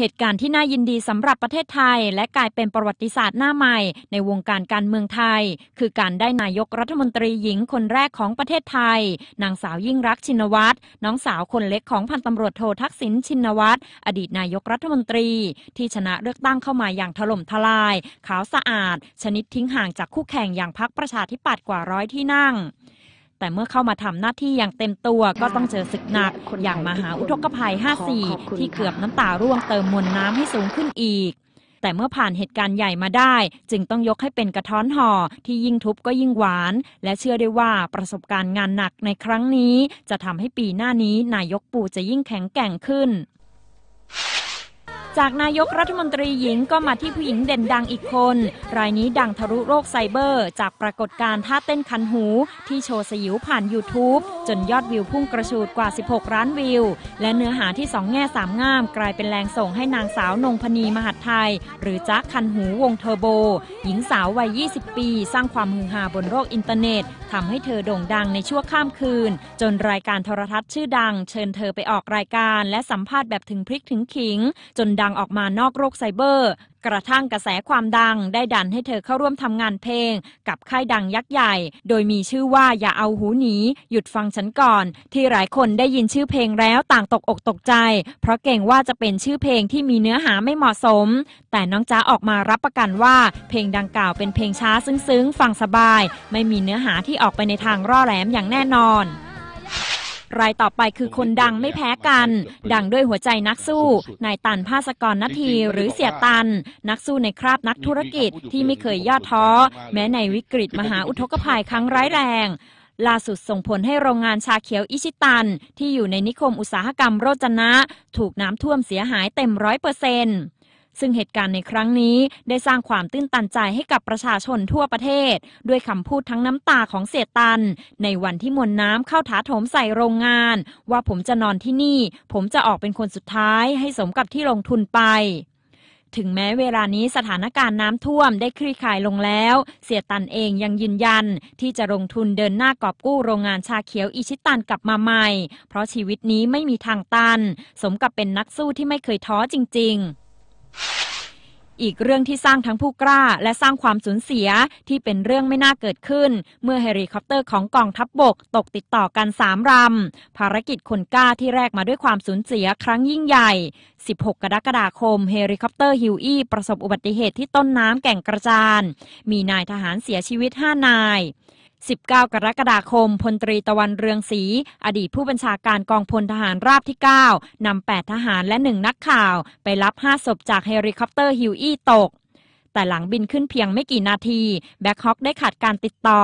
เหตุการณ์ที่น่ายินดีสำหรับประเทศไทย และกลายเป็นประวัติศาสตร์หน้าใหม่ ในวงการการเมืองไทย คือการได้นายกรัฐมนตรีหญิงคนแรกของประเทศไทย นางสาวยิ่งรักชินวัตรน้องสาวคนเล็กของพันตำรวจโททักษิณชินวัตรอดีตนายกรัฐมนตรี ที่ชนะเลือกตั้งเข้ามาอย่างถล่มทลาย ขาวสะอาด ชนิดทิ้งห่างจากคู่แข่งอย่างพรรคประชาธิปัตย์กว่าร้อยที่นั่ง แต่เมื่อเข้ามาทำหน้าที่อย่างเต็มตัวก็ต้องเจอศึกหนัก อย่างมหาอุทกภัย 54 ที่เกือบน้ำตาร่วงเติมมวลน้ำให้สูงขึ้นอีก แต่เมื่อผ่านเหตุการณ์ใหญ่มาได้ จึงต้องยกให้เป็นกระท้อนห่อที่ยิ่งทุบก็ยิ่งหวาน และเชื่อได้ว่าประสบการณ์งานหนักในครั้งนี้ จะทำให้ปีหน้านี้นายกปู่จะยิ่งแข็งแกร่งขึ้น จากนายกรัฐมนตรีหญิงก็มาที่ผู้หญิงเด่นดังอีกคน รายนี้ดังทะลุโรคไซเบอร์ จากปรากฏการณ์ท่าเต้นคันหู ที่โชว์สยิวผ่าน YouTube จนยอดวิวพุ่งกระชูดกว่า 16 ล้านวิว และเนื้อหาที่สองแง่สามง่ามกลายเป็นแรงส่งให้นางสาวนงพนีมหัดไทย หรือจักคันหูวงเทอร์โบ หญิงสาววัย 20 ปี สร้างความฮือฮาบนโลกอินเทอร์เน็ตทำให้เธอโด่งดังในชั่วข้ามคืน จนรายการโทรทัศน์ชื่อดัง เชิญเธอไปออกรายการ และสัมภาษณ์แบบถึงพริกถึงขิง จนดังออกมานอกโลกไซเบอร์ กระทั่งกระแสความดังได้ดันให้เธอเข้าร่วมทำงานเพลง กับค่ายดังยักษ์ใหญ่ โดยมีชื่อว่าอย่าเอาหูหนีหยุดฟังฉันก่อน ที่หลายคนได้ยินชื่อเพลงแล้วต่างตกอกตกใจ เพราะเก่งว่าจะเป็นชื่อเพลงที่มีเนื้อหาไม่เหมาะสม แต่น้องจ้าออกมารับประกันว่า เพลงดังกล่าวเป็นเพลงช้าซึ้งๆ ฟังสบาย ไม่มีเนื้อหาที่ออกไปในทางร่อแหลมอย่างแน่นอน รายต่อไปคือคนดังไม่แพ้กัน ดังด้วยหัวใจนักสู้ นายตันภาสกรนาทีหรือเสียตัน นักสู้ในคราบนักธุรกิจที่ไม่เคยย่อท้อ แม้ในวิกฤตมหาอุทกภัยครั้งร้ายแรงล่าสุดส่งผลให้โรงงานชาเขียวอิชิตัน ที่อยู่ในนิคมอุตสาหกรรมโรจนะ ถูกน้ำท่วมเสียหายเต็มร้อยเปอร์เซ็นต์ ซึ่งเหตุการณ์ในครั้งนี้ได้สร้างความตื้นตันใจให้กับประชาชนทั่วประเทศ ด้วยคำพูดทั้งน้ำตาของเสียตัน ในวันที่มวลน้ำเข้าถาโถมใส่โรงงาน ว่าผมจะนอนที่นี่ ผมจะออกเป็นคนสุดท้ายให้สมกับที่ลงทุนไปถึงแม้เวลานี้สถานการณ์น้ำท่วมได้คลี่คลายลงแล้ว เสียตันเองยังยืนยัน ที่จะลงทุนเดินหน้ากอบกู้โรงงานชาเขียวอิชิตันกลับมาใหม่ เพราะชีวิตนี้ไม่มีทางตัน สมกับเป็นนักสู้ที่ไม่เคยท้อจริง ๆ อีกเรื่องที่สร้างทั้งผู้กล้า และสร้างความสูญเสียที่เป็นเรื่องไม่น่าเกิดขึ้น เมื่อเฮลิคอปเตอร์ของกองทัพบบกตกติดต่อกันสามลำภารกิจคนกล้าที่แรกมาด้วยความสูญเสียครั้งยิ่งใหญ่ 16 กรกฎาคม เฮลิคอปเตอร์ฮิวอี้ประสบอุบัติเหตุที่ต้นน้ำแก่งกระจาน มีนายทหารเสียชีวิต 5 นาย 19 กรกฎาคม พลตรีตะวันเรืองศรีอดีตผู้บัญชาการกองพลทหารราบที่ 9 นำ 8 ทหารและ 1 นักข่าว ไปรับ 5 ศพจากเฮลิคอปเตอร์ฮิวอี้ตก แต่หลังบินขึ้นเพียงไม่กี่นาที แบ็คฮอคได้ขาดการติดต่อ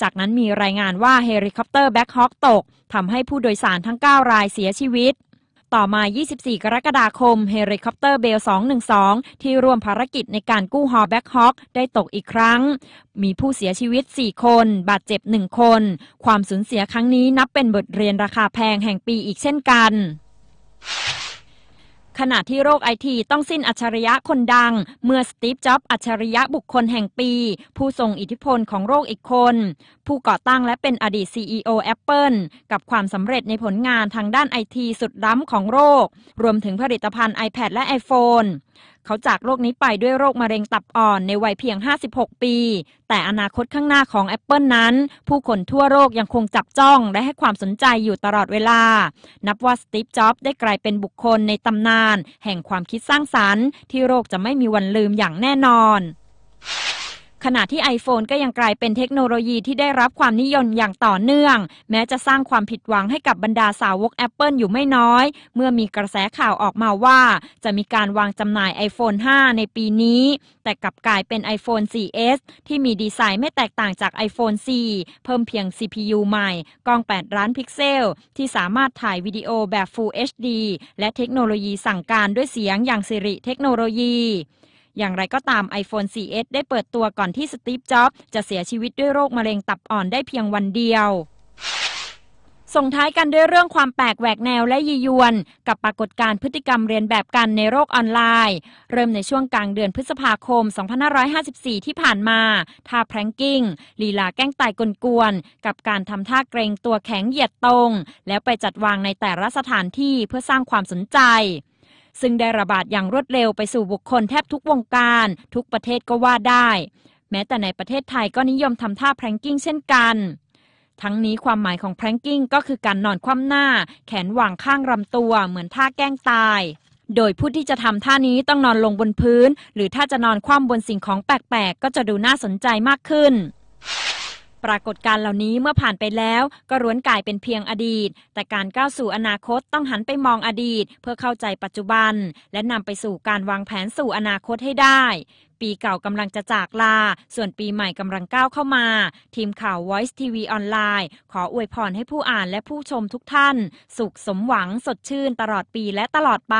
จากนั้นมีรายงานว่าเฮลิคอปเตอร์แบ็คฮอคตกทำให้ผู้โดยสารทั้ง 9 รายเสียชีวิต ต่อมา 24 กรกฎาคม เฮลิคอปเตอร์เบล 212 ที่ร่วมภารกิจในการกู้ฮอแบ็กฮอคได้ตกอีกครั้ง มีผู้เสียชีวิต 4 คน บาดเจ็บ 1 คน ความสูญเสียครั้งนี้นับเป็นบทเรียนราคาแพงแห่งปีอีกเช่นกัน ขณะที่โรคไอทีต้องสิ้นอัจฉริยะคนดัง เมื่อสตีฟ จ็อบอัจฉริยะบุคคลแห่งปี ผู้ทรงอิทธิพลของโรคอีกคน ผู้ก่อตั้งและเป็นอดีต CEO Apple กับความสำเร็จในผลงานทางด้านไอทีสุดล้ำของโรครวมถึงผลิตภัณฑ์ iPad และ iPhone เขาจากโลกนี้ไปด้วยโรคมะเร็งตับอ่อนในวัยเพียง 56 ปี แต่อนาคตข้างหน้าของ Apple นั้น ผู้คนทั่วโลกยังคงจับจ้องและให้ความสนใจอยู่ตลอดเวลา นับว่าสตีฟ จ็อบส์ได้กลายเป็นบุคคลในตำนาน แห่งความคิดสร้างสรรค์ที่โลกจะไม่มีวันลืมอย่างแน่นอน ขณะที่ iPhone ก็ยังกลายเป็นเทคโนโลยีที่ได้รับความนิยมอย่างต่อเนื่อง แม้จะสร้างความผิดหวังให้กับบรรดาสาวก Apple อยู่ไม่น้อย เมื่อมีกระแสข่าวออกมาว่า จะมีการวางจำหน่าย iPhone 5 ในปีนี้ แต่กลับกลายเป็น iPhone 4S ที่มีดีไซน์ไม่แตกต่างจาก iPhone 4 เพิ่มเพียง CPU ใหม่ กล้อง 8 ล้านพิกเซล ที่สามารถถ่ายวิดีโอแบบ Full HD และเทคโนโลยีสั่งการด้วยเสียงอย่างสิริเทคโนโลยี อย่างไรก็ตาม iPhone 4S ได้เปิดตัวก่อนที่สตีฟ จ็อบส์จะเสียชีวิตด้วยโรคมะเร็งตับอ่อนได้เพียงวันเดียวส่งท้ายกันด้วยเรื่องความแปลกแหวกแนวและยียวน กับปรากฏการพฤติกรรมเรียนแบบกันในโลกออนไลน์ เริ่มในช่วงกลางเดือนพฤษภาคม 2554 ที่ผ่านมาท่าแพรงกิ้ง ลีลาแก้งตายกวน กับการทำท่าเกรงตัวแข็งเหยียดตรง แล้วไปจัดวางในแต่ละสถานที่เพื่อสร้างความสนใจ ซึ่งได้ระบาดอย่างรวดเร็วไปสู่บุคคลแทบทุกวงการ ทุกประเทศก็ว่าได้ แม้แต่ในประเทศไทยก็นิยมทำท่าแพรงกิ้งเช่นกัน ทั้งนี้ความหมายของแพรงกิ้งก็คือการนอนคว่ำหน้า แขนวางข้างลำตัวเหมือนท่าแกล้งตายโดยผู้ที่จะทำท่านี้ต้องนอนลงบนพื้น หรือถ้าจะนอนคว่ำบนสิ่งของแปลกๆ ก็จะดูน่าสนใจมากขึ้น ปรากฏการเหล่านี้เมื่อผ่านไปแล้วก็ร้วนกลายเป็นเพียงอดีต แต่การก้าวสู่อนาคตต้องหันไปมองอดีต เพื่อเข้าใจปัจจุบัน และนำไปสู่การวางแผนสู่อนาคตให้ได้ ปีเก่ากำลังจะจากลา ส่วนปีใหม่กำลังก้าวเข้ามา ทีมข่าว Voice TV ออนไลน์ ขออวยพรให้ผู้อ่านและผู้ชมทุกท่าน สุขสมหวังสดชื่นตลอดปีและตลอดไป